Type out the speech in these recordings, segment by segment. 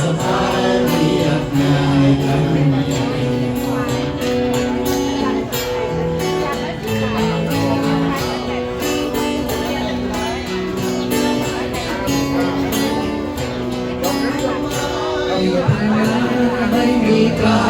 สะพานเรียบง่ายกันไม่ใค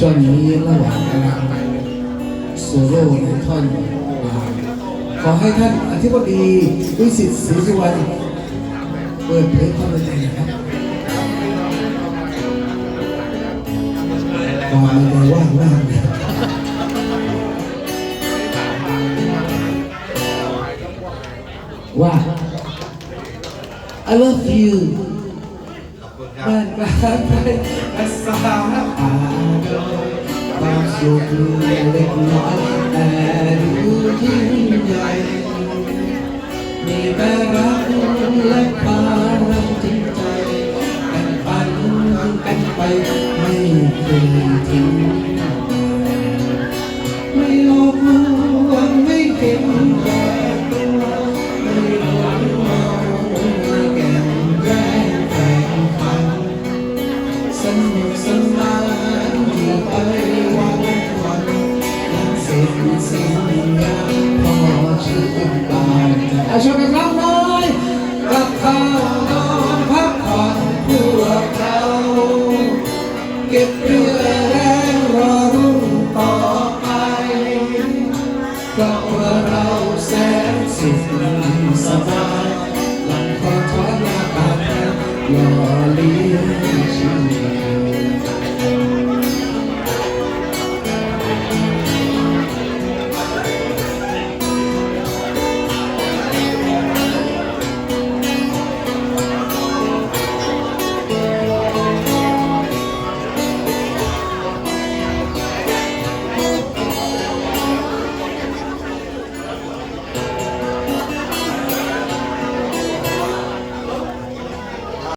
ช่วงนี้ระหว่างกำลังโซโล่หรือท่อนขอให้ท่านอธิบดีวิสิตศรีสุวรรณเปิดเผยความในใจครับคอามในใจว่างว่างเยว่า I love you บ้านบ้านไปอัสสลาครัย outro ช่วยกันร้องน้อยกับข้าวนอนพักผ่อนพวกเราเก็บเรือแรงรอรุ่งต่อไปก็อื่บเราแสนสุขสบาย